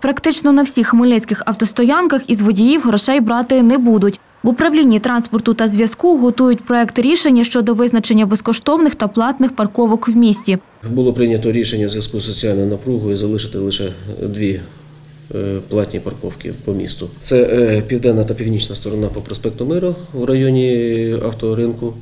Практично на всіх хмельницьких автостоянках із водіїв грошей брати не будуть. В управлінні транспорту та зв'язку готують проект рішення щодо визначення безкоштовних та платних парковок в місті. Було прийнято рішення в зв'язку з соціальною напругою залишити лише дві е, платні парковки по місту. Це е, південна та північна сторона по проспекту Миру в районі авторинку.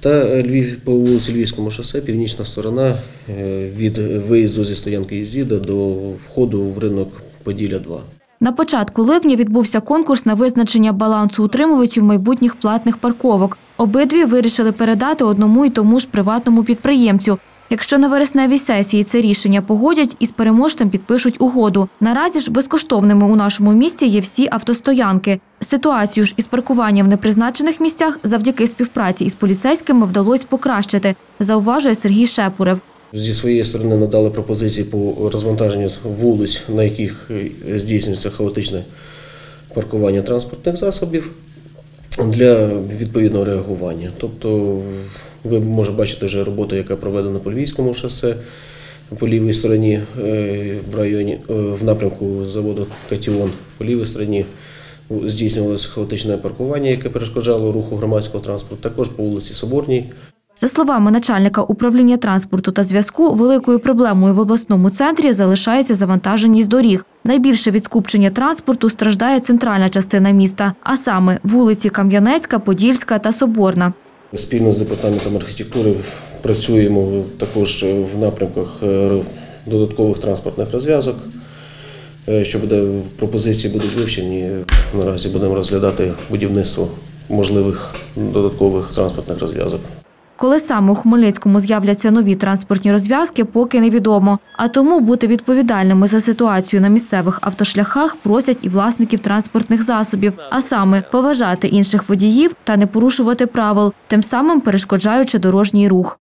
Та е, Львів по вулиці Львівському шосе, північна сторона е, від виїзду зі стоянки Ізіда до входу в ринок Поділля 2. На початку липня відбувся конкурс на визначення балансу утримувачів майбутніх платних парковок. Обидві вирішили передати одному і тому ж приватному підприємцю. Якщо на вересневій сесії це рішення погодять, із переможцем підпишуть угоду. Наразі ж безкоштовними у нашому місті є всі автостоянки. Ситуацію ж із паркуванням в непризначених місцях завдяки співпраці із поліцейськими вдалося покращити, зауважує Сергій Шепурев. Зі своєї сторони надали пропозиції по розвантаженню вулиць, на яких е, здійснюється хаотичне паркування транспортних засобів для відповідного реагування. Тобто, ви може бачите вже роботу, яка проведена по Львівському шосе по лівій стороні е, в районі е, в напрямку заводу Катіон, по лівій стороні здійснювалося хаотичне паркування, яке перешкоджало руху громадського транспорту. Також по вулиці Соборній За словами начальника управління транспорту та зв'язку, великою проблемою в обласному центрі залишається завантаженість доріг. Найбільше від скупчення транспорту страждає центральна частина міста, а саме вулиці Кам'янецька, Подільська та Соборна. Спільно з департаментом архітектури працюємо також в напрямках е, додаткових транспортних розв'язок. Е, Що буде пропозиції будуть вивчені. Наразі будемо розглядати будівництво можливих додаткових транспортних розв'язок. Коли саме у Хмельницькому з'являться нові транспортні розв'язки, поки невідомо. А тому бути відповідальними за ситуацію на місцевих автошляхах просять і власників транспортних засобів, а саме поважати інших водіїв та не порушувати правил, тим самим перешкоджаючи дорожній рух.